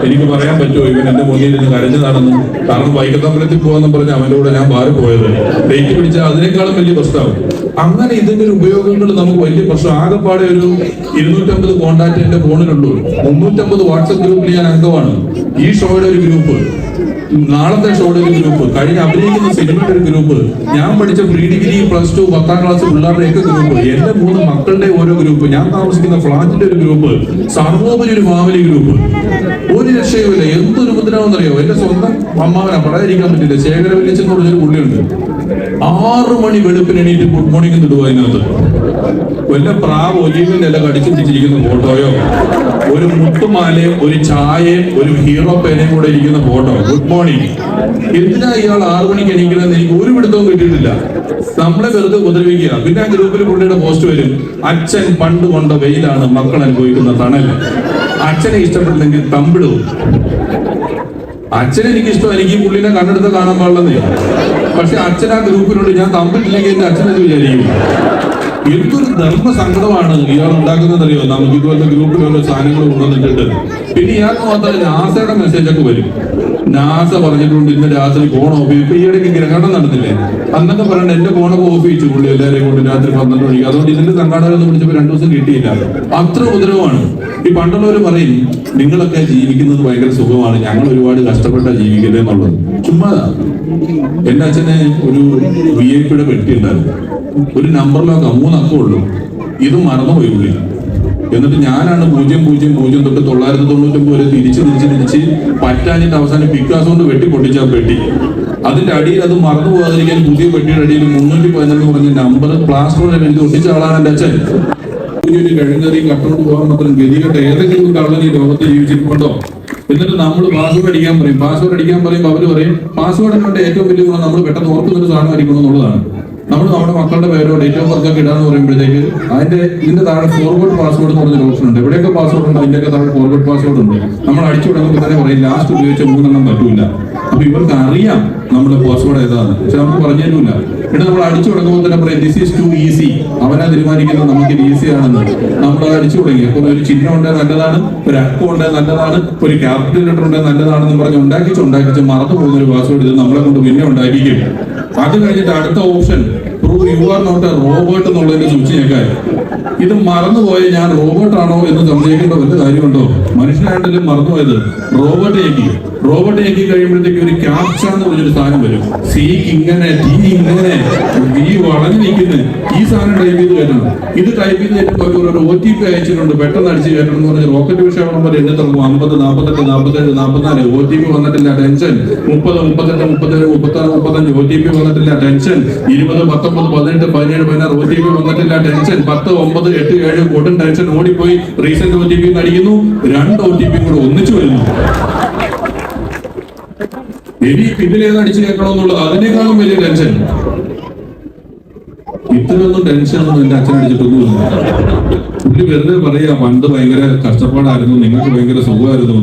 എനിക്ക് പറയാൻ പറ്റുമോ ഇവൻ എന്റെ മുന്നിൽ നിന്ന് കരഞ്ഞു നടന്നു കാരണം വൈകത്തമ്പലത്തിൽ പോകാന്ന് പറഞ്ഞ് അവന്റെ കൂടെ ഞാൻ മാറി പോയത് ഡേറ്റ് പിടിച്ചാൽ അതിനേക്കാളും വലിയ പ്രശ്നമാവും. അങ്ങനെ ഇതിന്റെ ഒരു ഉപയോഗങ്ങൾ നമുക്ക് വലിയ പ്രശ്നം. ആകെപ്പാടെ ഒരു ഇരുന്നൂറ്റമ്പത് കോണ്ടാക്ട് എന്റെ ഫോണിലുള്ളൂ മുന്നൂറ്റമ്പത് വാട്സപ്പ് ഗ്രൂപ്പിൽ ഞാൻ അംഗമാണ്. ഈ ഷോയുടെ ഒരു ഗ്രൂപ്പ്. നാളത്തെ ഷോയുടെ ഒരു ഗ്രൂപ്പ്. കഴിഞ്ഞ അഭിനയിക്കുന്ന സിനിമയുടെ ഒരു ഗ്രൂപ്പ്. ഞാൻ പഠിച്ച പ്രീ ഡിഗ്രി പ്ലസ് ടു പത്താം ക്ലാസ് പിള്ളേരുടെയൊക്കെ ഗ്രൂപ്പ്. എന്റെ മൂന്ന് മക്കളുടെ ഓരോ ഗ്രൂപ്പ്. ഞാൻ താമസിക്കുന്ന ഫ്ലാറ്റിന്റെ ഒരു ഗ്രൂപ്പ്. സർവോപരി ഒരു ഫാമിലി ഗ്രൂപ്പ്. ഒരു രക്ഷയുമില്ല. എന്തൊരു ഉപദ്രവമെന്നറിയോ എന്റെ സ്വന്തം അമ്മാവനാ. പറയാതിരിക്കാൻ പറ്റില്ല. ശേഖര വില്ലിച്ചെന്ന് പറഞ്ഞൊരു പുള്ളിയുണ്ട്. ആറു മണി വെളുപ്പിന് എണീറ്റ് ഗുഡ് മോർണിംഗ് ഇടുക അതിനകത്ത്? വല്ല പ്രാവ് ഒലീവിന്റെ ഇല കടിച്ചു ഫോട്ടോയോ? ഒരു മുട്ടുമാലയും ഒരു ചായയും ഒരു ഹീറോ പേനയും കൂടെ ഇരിക്കുന്ന ഫോട്ടോ? Good morning. എന്തിനാ ഇയാൾ ആറു മണിക്ക് എണീക്കണമെന്ന് എനിക്ക് ഒരു പിടുത്തവും കിട്ടിയിട്ടില്ല. നമ്മളെ വെറുതെ ഉപദ്രവിക്കുക. പിന്നെ ആ ഗ്രൂപ്പിൽ പുള്ളിയുടെ പോസ്റ്റ് വരും. അച്ഛൻ പണ്ട് കൊണ്ട വെയിലാണ് മക്കൾ അനുഭവിക്കുന്ന തണൽ. അച്ഛനെ ഇഷ്ടപ്പെട്ടില്ലെങ്കിൽ തമ്പിടും. അച്ഛനെ എനിക്ക് ഇഷ്ടം എനിക്ക് പുള്ളിനെ കണ്ണെടുത്ത് കാണാൻ പാടില്ലെന്നേ. പക്ഷെ അച്ഛൻ ആ ഗ്രൂപ്പിനോട് ഞാൻ തമ്പിട്ടില്ലെങ്കിൽ എന്റെ അച്ഛൻ എന്ന് വിചാരിക്കും. എന്തൊരു ധർമ്മ സങ്കടമാണ് ഇയാൾ ഉണ്ടാക്കുന്നത് അറിയോ നമുക്ക് ഇതുപോലത്തെ ഗ്രൂപ്പിൽ ഓരോ സാധനങ്ങൾ കൊണ്ടുവന്നിട്ടുണ്ട്. പിന്നെ ഇയാൾക്ക് മാത്രമല്ല നാസയുടെ മെസ്സേജ് ഒക്കെ വരും. നാസ പറഞ്ഞിട്ടുണ്ട് ഇന്ന് രാത്രി ഫോൺ ഓഫ് ചെയ്യും. ഈയിടയ്ക്ക് ഗ്രഹണം നടന്നില്ലേ? അന്നൊക്കെ പറയണ്ട എന്റെ ഫോണൊക്കെ ഓഫ് ചെയ്യിച്ചു പുള്ളി എല്ലാവരെയും കൊണ്ട് രാത്രി പന്ത്രണ്ട് മണിക്ക്. അതുകൊണ്ട് ഇതിന്റെ സംഘാടകരെന്ന് വിളിച്ചപ്പോൾ രണ്ടു ദിവസം കിട്ടിയില്ല. അത്ര ഉദരവാണ് ഈ പണ്ടുള്ളവർ പറയും നിങ്ങളൊക്കെ ജീവിക്കുന്നത് ഭയങ്കര സുഖമാണ്. ഞങ്ങൾ ഒരുപാട് കഷ്ടപ്പെട്ടാ ജീവിക്കുന്നത് എന്നുള്ളത്. ചുമ്മാ എന്റെ അച്ഛന് ഒരു വി ഐ പിയുടെ പെട്ടി ഉണ്ടായിരുന്നു. ഒരു നമ്പർ ലോക്ക മൂന്നക്കം ഉള്ളൂ. ഇത് മറന്നുപോയി പുള്ളി എന്നിട്ട് ഞാനാണ് പൂജ്യം പൂജ്യം പൂജ്യം തൊട്ട് തൊള്ളായിരത്തി തൊണ്ണൂറ്റൊമ്പത് വരെ തിരിച്ച് തിരിച്ച് തിരിച്ച് പറ്റാഞ്ഞിട്ട് അവസാനം പിക്കാസ് കൊണ്ട് വെട്ടി പൊട്ടിച്ച പെട്ടി. അതിന്റെ അടിയിൽ അത് മറന്നു പോകാതിരിക്കാൻ പുതിയ പെട്ടിയുടെ അടിയിൽ മുന്നൂറ്റി പതിനെന്ന് പറഞ്ഞ നമ്പർ പ്ലാസ്റ്ററിൽ എഴുതി ഒട്ടിച്ച ആളാണ് എന്റെ അച്ഛൻ. ഒരു കിഴങ്ങറി കട്ടോട്ട് പോകാൻ മാത്രം ഗതികെട്ട് ഏതെങ്കിലും കള്ളൻ ഈ ലോകത്ത് ജീവിച്ചിട്ടുണ്ടോ എന്നിട്ട് നമ്മൾ പാസ്വേഡ് അടിക്കാൻ പറയും. പാസ്വേഡ് അടിക്കാൻ പറയുമ്പോൾ അവർ പറയും പാസ്വേഡ് എന്നോട് ഏറ്റവും വലിയ ഗുണം നമ്മൾ പെട്ടെന്ന് ഓർക്കുന്ന ഒരു സാധനം അടിക്കണം എന്നുള്ളതാണ്. നമ്മൾ നമ്മുടെ മക്കളുടെ പേരോ ഡേറ്റ് ഓഫ് ബർത്ത് ഇടാന്ന് പറയുമ്പോഴത്തേക്ക് അതിന്റെ ഇതിന്റെ താഴെ ഫോർവേഡ് പാസ്വേഡ് എന്ന് പറഞ്ഞൊരു ഓപ്ഷൻ ഉണ്ട്. എവിടെയൊക്കെ പാസ്വേഡ് ഉണ്ട് അതിന്റെയൊക്കെ താഴെ ഫോർവേഡ് പാസ്വേഡ് ഉണ്ട്. നമ്മൾ അടിച്ചു തുടങ്ങുമ്പോൾ തന്നെ പറയും ലാസ്റ്റ് ഉപയോഗിച്ച മൂന്നെണ്ണം പറ്റൂല. അപ്പൊ ഇവർക്ക് അറിയാം നമ്മുടെ പാസ്വേഡ് ഏതാണ് പക്ഷെ നമുക്ക് പറഞ്ഞു തരൂല എന്നിട്ട് നമ്മൾ അടിച്ചു തുടങ്ങുമ്പോൾ തന്നെ പറയും ദിസ് ഈസ് ടു ഈസി അവനാ തീരുമാനിക്കുന്നത് നമുക്ക് ഇത് ഈസി ആണെന്ന്. നമ്മൾ അത് അടിച്ചു തുടങ്ങി അപ്പോൾ ഒരു ചിഹ്നം ഉണ്ടേ നല്ലതാണ് ഒരു അക്കം ഉണ്ടേ നല്ലതാണ് ഒരു ക്യാപിറ്റൽ ലെറ്റർ ഉണ്ടേ നല്ലതാണെന്ന് പറഞ്ഞ് ഉണ്ടാക്കിച്ച് ഉണ്ടാക്കിച്ച് മറന്നു പോകുന്ന ഒരു പാസ്വേഡ് ഇത് നമ്മളെ കൊണ്ട് പിന്നെ ഉണ്ടാക്കിക്കും. അത് കഴിഞ്ഞിട്ട് അടുത്ത option prove you are not a robot എന്നുള്ളതിന്റെ ഞെക്കാൻ ഇത് മറന്നുപോയ ഞാൻ റോബോട്ടാണോ എന്ന് സംശയിക്കേണ്ട വല്ല കാര്യമുണ്ടോ? മനുഷ്യനായിട്ടല്ലേ മറന്നുപോയത്? റോബോട്ട് ഏക്കി റോബോട്ട് ഏക്കി കഴിയുമ്പോഴത്തേക്ക് ഒരു ക്യാപ്ച എന്ന് പറഞ്ഞൊരു സാധനം വരും. സി ഇങ്ങനെ ടി ഇങ്ങനെ. ബി വളഞ്ഞു നിൽക്കുന്നത് ഈ സാധനം ടൈപ്പ് ചെയ്ത് കയറ്റണം. ഇത് ടൈപ്പ് ചെയ്ത് കയറ്റുമ്പോൾ ഒരു ഒ ടി പി അയച്ചിട്ടുണ്ട്. പെട്ടെന്ന് അടിച്ച് കയറ്റണം എന്ന് പറഞ്ഞ് റോക്കറ്റ് വിഷയം പോലെ എന്നെ തുടങ്ങും അമ്പത് നാൽപ്പത്തെട്ട് നാൽപ്പത്തേഴ് നാൽപ്പത്തിനാല് ഒ ടി പി വന്നിട്ടില്ല. ടെൻഷൻ മുപ്പത് മുപ്പത്തെട്ട് മുപ്പത്തേഴ് മുപ്പത്താറ് മുപ്പത്തഞ്ച്. ഒ ടി പി വന്നിട്ടില്ല. ടെൻഷൻ ഇരുപത് പത്തൊമ്പത് പതിനെട്ട് പതിനേഴ് പതിനാറ് ഒ ടി പി വന്നിട്ടില്ല. ടെൻഷൻ പത്ത് ഒമ്പത് എട്ട് ഏഴ് കൂട്ടും ടെൻഷൻ ഓടിപ്പോയി. റീസെന്റ് ഒ ടി പി അടിക്കുന്നു രണ്ട് ഒ ടി പി കൂടെ ഒന്നിച്ചു വരുന്നു. ഇനി പിന്നിലേത് അടിച്ചു കേൾക്കണമെന്നുള്ളത് അതിനേക്കാളും വലിയ ടെൻഷൻ ഇത്രയൊന്നും ടെൻഷൻ ഒന്നും എന്റെ അച്ഛൻ അടിച്ചിട്ടൊന്നുമില്ല. പുള്ളി വെറുതെ പറയാ പണ്ട് ഭയങ്കര കഷ്ടപ്പാടായിരുന്നു. നിങ്ങൾക്ക് ഭയങ്കര സുഖമായിരുന്നു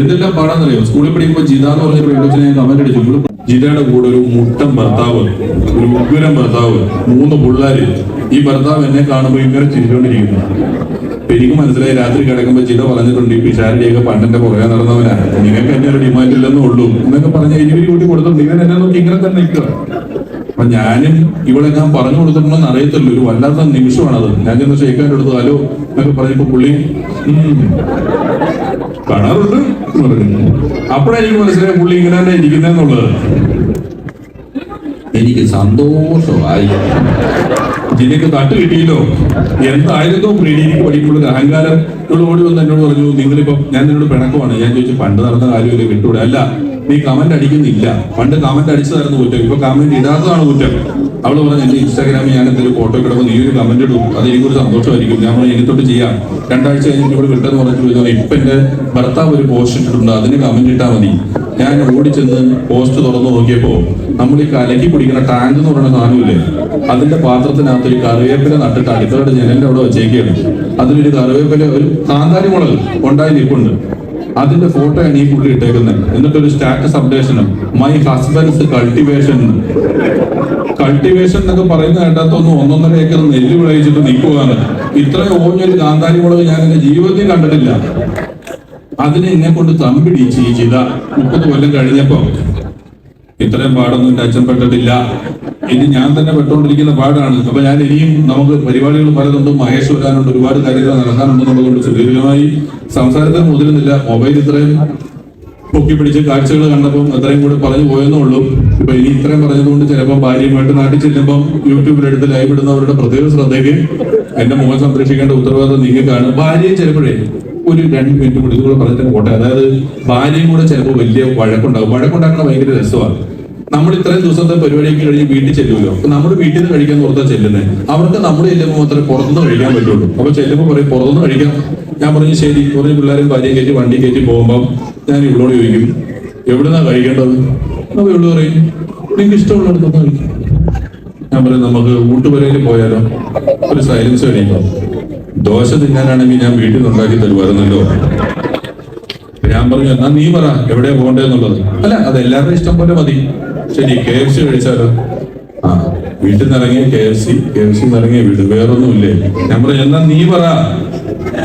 എന്തെല്ലാം പാടാന്നറിയോ സ്കൂളിൽ പഠിക്കുമ്പോൾ ജിത എന്ന് പറഞ്ഞ പ്രയോജനം കമന്റ് അടിച്ചു. ജിതയുടെ കൂടെ ഒരു മുട്ടൻ ഭർത്താവ് ഒരു ഉഗ്ര ഭർത്താവ് മൂന്ന് പിള്ളേര്. ഈ ഭർത്താവ് എന്നെ കാണുമ്പോൾ ഇങ്ങനെ ചിരിച്ചോണ്ടിരിക്കുന്നു. അപ്പൊ എനിക്ക് മനസ്സിലായി രാത്രി കിടക്കുമ്പോ ജിത പറഞ്ഞിട്ടുണ്ട് ഈ പിഷാരിടിയൊക്കെ പണ്ടെന്റെ പുറകെ നടന്നവനാ. നിങ്ങൾക്ക് എന്നെ ഒരു ഡിമാൻഡ് ഇല്ലെന്നേ ഉള്ളൂ. എന്നൊക്കെ പറഞ്ഞ ഇരുപത് കൂട്ടി കൊടുത്തിട്ടുണ്ട്. ഇവൻ എന്നെ നോക്കി ഇങ്ങനെ തന്നെ നിൽക്കുക അപ്പൊ ഞാനും ഇവിടെ ഞാൻ പറഞ്ഞു കൊടുത്തിട്ടുണ്ടെന്ന് അറിയത്തില്ല ഒരു വല്ലാത്ത നിമിഷമാണത്. ഞാൻ ചെന്ന് ഷെയ്ക്കാന്റെ അടുത്ത് ഹലോ എന്നൊക്കെ പറഞ്ഞപ്പോ പുള്ളി "ഉം, കാണാറുണ്ട് എന്ന് പറഞ്ഞു അപ്പോഴാ എനിക്ക് മനസ്സിലായി പുള്ളി ഇങ്ങനെ തന്നെ ഇരിക്കുന്നെന്നുള്ളത് എനിക്ക് സന്തോഷമായി. ജിനക്ക് തട്ട് കിട്ടിയില്ലോ. എന്തായിരുന്നു പ്രീതിക്ക് പഠിക്കുള്ള അഹങ്കാരം ഓടി വന്ന് എന്നോട് പറഞ്ഞു നിങ്ങളിപ്പോ ഞാൻ നിന്നോട് പിണക്കമാണ്. ഞാൻ ചോദിച്ചു പണ്ട് നടന്ന കാര്യമല്ലേ കിട്ടൂടെ അല്ല നീ കമന്റ് അടിക്കുന്നില്ല. പണ്ട് കമന്റ് അടിച്ചതായിരുന്നു കുറ്റം. ഇപ്പൊ കമന്റ് ഇടാത്തതാണ് കുറ്റം. അവൾ പറഞ്ഞു എന്റെ ഇൻസ്റ്റാഗ്രാമിൽ ഞാൻ എന്തെങ്കിലും ഫോട്ടോ കിടക്കും നീ ഒരു കമന്റ് ഇടും. അത് എനിക്കൊരു സന്തോഷമായിരിക്കും. ഞാൻ പറഞ്ഞു എനിത്തോട്ട് ചെയ്യാം? രണ്ടാഴ്ച കഴിഞ്ഞിട്ട് ഇവിടെ വിട്ടെന്ന് പറഞ്ഞിട്ട് ഇപ്പൊ എന്റെ ഭർത്താവ് ഒരു പോസ്റ്റ് ഇട്ടിട്ടുണ്ട്. അതിന് കമന്റ് ഇട്ടാൽ മതി. ഞാൻ ഓടിച്ചെന്ന് പോസ്റ്റ് തുറന്നു നോക്കിയപ്പോ നമ്മൾ ഈ കലക്കി പിടിക്കുന്ന ടാങ്ക് എന്ന് പറയുന്ന സാധനമില്ലേ? അതിന്റെ പാത്രത്തിനകത്ത് ഒരു കറിവേപ്പില നട്ടിട്ട് അടുത്തവരുടെ ജനലിന്റെ അവിടെ വെച്ചേക്കാണ്. അതിലൊരു കറിവേപ്പില ഒരു കാന്താരി മുളക് ഉണ്ടായി നിൽപ്പുണ്ട്. അതിന്റെ ഫോട്ടോ ആണ് ഈ പുള്ളി ഇട്ടേക്കുന്നത് എന്നിട്ട് ഒരു സ്റ്റാറ്റസ് അപ്ഡേഷനും മൈ ഹസ്ബൻഡ്സ് കൾട്ടിവേഷൻ കൾട്ടിവേഷൻ എന്നൊക്കെ പറയുന്ന കേട്ടാത്തൊന്നും ഒന്നൊന്നര ഏക്കർ നെല്ല് വിളയിച്ചിട്ട് നിൽക്കുകയാണ് ഇത്രയും ഓഞ്ഞൊരു കാന്താരി മുളക് ഞാൻ എന്റെ ജീവിതത്തിൽ കണ്ടിട്ടില്ല. അതിനെ എന്നെ കൊണ്ട് തമ്പിടിച്ച് ഈ ചിത മുപ്പത് കൊല്ലം കഴിഞ്ഞപ്പോ ഇത്രയും പാടൊന്നും എന്റെ അച്ഛൻ പെട്ടിട്ടില്ല. ഇനി ഞാൻ തന്നെ പെട്ടുകൊണ്ടിരിക്കുന്ന പാടാണ്. അപ്പൊ ഞാൻ ഇനിയും നമുക്ക് പരിപാടികൾ പലതുണ്ട്. മഹേഷ് വരാനുണ്ട്. ഒരുപാട് കാര്യങ്ങൾ നടക്കാനുണ്ടെന്നുള്ളതുകൊണ്ട് സുദീർഘമായി സംസാരത്തിന് മുതിരുന്നില്ല. മൊബൈൽ ഇത്രയും പൊക്കി പിടിച്ച് കാഴ്ചകൾ കണ്ടപ്പം അത്രയും കൂടെ പറഞ്ഞു പോയെന്നേ ഉള്ളൂ. ഇപ്പൊ ഇനി ഇത്രയും പറഞ്ഞതുകൊണ്ട് ചിലപ്പോൾ ഭാര്യയുമായിട്ട് നാട്ടിൽ ചെല്ലുമ്പോൾ യൂട്യൂബിലെടുത്ത് ലൈവ് ഇടുന്നവരുടെ പ്രത്യേക ശ്രദ്ധയ്ക്ക് എന്റെ മുഖം സംരക്ഷിക്കേണ്ട ഉത്തരവാദിത്വം നിങ്ങൾക്കാണ് ഭാര്യയെ ചിലപ്പോഴേ ഒരു രണ്ട് മിനിറ്റ് കൂടി ഇതുകൂടെ പറഞ്ഞിട്ട് പോട്ടെ. അതായത് ഭാര്യയും കൂടെ ചിലപ്പോൾ വലിയ വഴക്കുണ്ടാകും. വഴക്കുണ്ടാക്കണ ഭയങ്കര രസമാണ്. നമ്മൾ ഇത്രയും ദിവസത്തെ പരിപാടിയൊക്കെ കഴിഞ്ഞ് വീട്ടിൽ ചെല്ലുമല്ലോ. അപ്പൊ നമ്മുടെ വീട്ടിൽ നിന്ന് കഴിക്കാൻ പുറത്താ ചെല്ലുന്നത് അവർക്ക് നമ്മൾ ചെല്ലുമ്പോൾ മാത്രമേ പുറത്തുനിന്ന് കഴിക്കാൻ പറ്റുള്ളൂ. അപ്പൊ ചെല്ലുമ്പോൾ പറയും പുറത്തുനിന്ന് കഴിക്കാം. ഞാൻ പറഞ്ഞു ശരി. കുറേ പിള്ളേരും ഭാര്യയും കയറ്റി വണ്ടി കയറ്റി പോകുമ്പോൾ ഞാൻ ഇവളോട് ചോദിക്കും എവിടുന്നാ കഴിക്കേണ്ടത്? അപ്പൊ ഇവൾ പറയും നിങ്ങൾക്ക് ഇഷ്ടമുള്ളിടത്തൊന്ന് കഴിക്കും. ഞാൻ പറയും നമുക്ക് ഊട്ടുപുരയിൽ പോയാലോ? ഒരു സൈലൻസ് കഴിയുമ്പോൾ ദോശ തിന്നാനാണെങ്കിൽ ഞാൻ വീട്ടിൽ നിന്ന് ഉണ്ടാക്കി തരുമായിരുന്നല്ലോ. ഞാൻ പറഞ്ഞു എന്നാ നീ പറ എവിടെയാ പോകണ്ടെന്നുള്ളത് അല്ല അത് എല്ലാവരുടെയും ഇഷ്ടം പോലെ മതി. ശരി കെ എഫ് സി കഴിച്ചാലോ? ആ വീട്ടിൽ നിന്ന് ഇറങ്ങിയ K F C K F C നിറങ്ങിയ വീട് വേറൊന്നുമില്ലേ? ഞാൻ പറഞ്ഞു എന്നാ നീ പറ.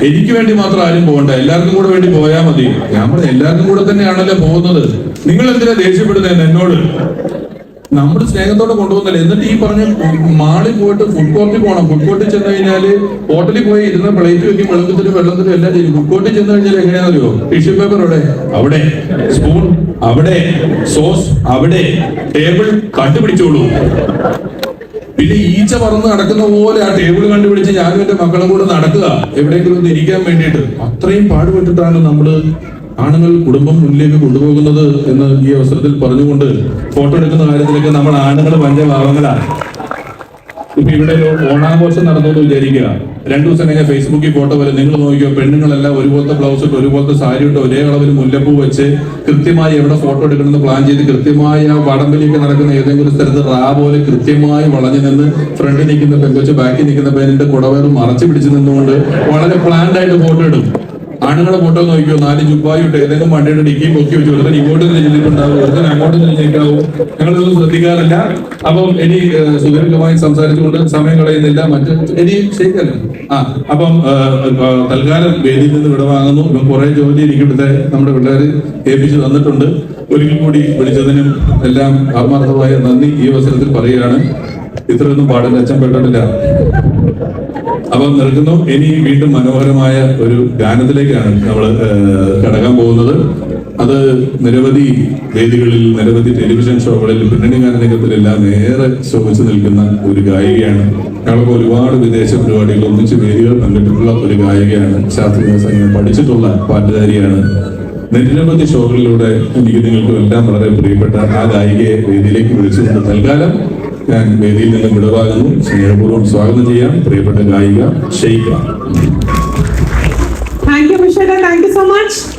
എനിക്ക് വേണ്ടി മാത്രം ആരും പോകണ്ട എല്ലാവർക്കും കൂടെ വേണ്ടി പോയാൽ മതി. ഞാൻ പറഞ്ഞു എല്ലാവർക്കും കൂടെ തന്നെയാണല്ലോ പോകുന്നത്. നിങ്ങൾ എന്തിനാ ദേഷ്യപ്പെടുന്നത് എന്നോട്? നമ്മൾ സ്നേഹത്തോടെ കൊണ്ടുപോകുന്നില്ല എന്നിട്ട് ഈ പറഞ്ഞ മാളിൽ പോയിട്ട് ഫുഡ് കോർട്ടിൽ പോകണം ഫുഡ് കോർട്ടിൽ ചെന്ന് കഴിഞ്ഞാൽ ഹോട്ടലിൽ പോയി ഇരുന്ന് പ്ലേറ്റ് വെക്കും വെള്ളത്തിലും വെള്ളത്തിലും എല്ലാം ചെയ്യും. ഫുഡ് കോർട്ടിൽ ചെന്ന് കഴിഞ്ഞാൽ എങ്ങനെയാണെന്നറിയോ? ടിഷ്യൂ പേപ്പർ അവിടെ. അവിടെ. സ്പൂൺ അവിടെ. സോസ് അവിടെ. ടേബിൾ കണ്ടുപിടിച്ചോളൂ. പിന്നെ ഈച്ച പറന്ന് നടക്കുന്ന പോലെ ആ ടേബിൾ കണ്ടുപിടിച്ച് ഞാനും എന്റെ മക്കളും കൂടെ നടക്കുക. എവിടെയെങ്കിലും ഒന്ന് ഇരിക്കാൻ വേണ്ടിയിട്ട്. അത്രയും പാടുപെട്ടിട്ടാണ് നമ്മൾ ആണുങ്ങൾ കുടുംബം മുന്നിലേക്ക് കൊണ്ടുപോകുന്നത് എന്ന് ഈ അവസരത്തിൽ പറഞ്ഞുകൊണ്ട് ഫോട്ടോ എടുക്കുന്ന കാര്യത്തിലൊക്കെ നമ്മൾ ആണുങ്ങൾ വലിയ ഭാവങ്ങളാണ്. ഇപ്പൊ ഇവിടെ ഓണാഘോഷം നടന്നു വിചാരിക്കുക. രണ്ടു ദിവസം കഴിഞ്ഞാൽ ഫേസ്ബുക്കിൽ ഫോട്ടോ വരെ. നിങ്ങൾ നോക്കിയോ പെണ്ണുങ്ങളെല്ലാം ഒരുപോലത്തെ ബ്ലൗസ് ഇട്ട് ഒരുപോലത്തെ സാരി ഇട്ട് ഒരേ അളവിൽ മുല്ലപ്പൂ വെച്ച് കൃത്യമായി എവിടെ ഫോട്ടോ എടുക്കണമെന്ന് പ്ലാൻ ചെയ്ത് കൃത്യമായി ആ വടംവലിയൊക്കെ നടക്കുന്ന ഏതെങ്കിലും സ്ഥലത്ത് റാ പോലെ കൃത്യമായി വളഞ്ഞു നിന്ന് ഫ്രണ്ടിൽ നിൽക്കുന്ന പെങ്കൊച്ച് ബാക്കിൽ നിൽക്കുന്ന പെണ്ണിന്റെ കുടവേറും മറച്ചു പിടിച്ച് നിന്നുകൊണ്ട് വളരെ പ്ലാൻഡ് ആയിട്ട് ഫോട്ടോ ഇടും. ആണുങ്ങളെ ഫോട്ടോ നോക്കിയോ നാല് ജുബായി ഇട്ട് ഏതെങ്കിലും വണ്ടിയുടെ ഡിക്കി പൊക്കി വെച്ചു ഒരുത്തൻ ഇങ്ങോട്ട് തിരിഞ്ഞിട്ടുണ്ടാവും ഒരുത്തൻ അങ്ങോട്ട് ചെയ്തിട്ടുണ്ടാവും ഞങ്ങളൊന്നും ശ്രദ്ധിക്കാറില്ല. അപ്പം ഇനി സുഗമമായി സംസാരിച്ചുകൊണ്ട് സമയം കളയുന്നില്ല. മറ്റ് ഇനി ശരിയല്ല? ആ അപ്പം തൽക്കാലം വേദിയിൽ നിന്ന് വിടവാങ്ങുന്നു. ഇപ്പം കുറെ ജോലി ഇവിടുത്തെ നമ്മുടെ പിള്ളേർ ഏൽപ്പിച്ചു തന്നിട്ടുണ്ട്. ഒരിക്കൽ കൂടി വിളിച്ചതിനും എല്ലാം ആത്മാർത്ഥമായ നന്ദി ഈ അവസരത്തിൽ പറയുകയാണ്. ഇത്രയൊന്നും പാടില്ല അച്ഛൻ പെട്ടിട്ടില്ല. അപ്പം നിൽക്കുന്നു ഇനി വീണ്ടും മനോഹരമായ ഒരു ഗാനത്തിലേക്കാണ് നമ്മൾ കടക്കാൻ പോകുന്നത്. അത് നിരവധി വേദികളിൽ നിരവധി ടെലിവിഷൻ ഷോകളിൽ പിന്നണി ഗാനരംഗത്തിലെല്ലാം ഏറെ ശോഭിച്ചു നിൽക്കുന്ന ഒരു ഗായികയാണ്. ഞങ്ങൾക്ക് ഒരുപാട് വിദേശ പരിപാടികൾ ഒന്നിച്ച് വേദികൾ പങ്കിട്ടിട്ടുള്ള ഒരു ഗായികയാണ് ശാസ്ത്രീയ സംഗീതം പഠിച്ചിട്ടുള്ള പാട്ടുകാരിയാണ്. നിരവധി ഷോകളിലൂടെ എനിക്ക് നിങ്ങൾക്കും എല്ലാം വളരെ പ്രിയപ്പെട്ട ആ ഗായികയെ വേദിയിലേക്ക് വിളിച്ചുകൊണ്ട് തൽക്കാലം ഞാൻ വേദിയിൽ നിന്ന് വിടവാകുന്നു സ്നേഹപൂർവം സ്വാഗതം ചെയ്യാം. പ്രിയപ്പെട്ട ഗായിക Sheikha. Thank you so much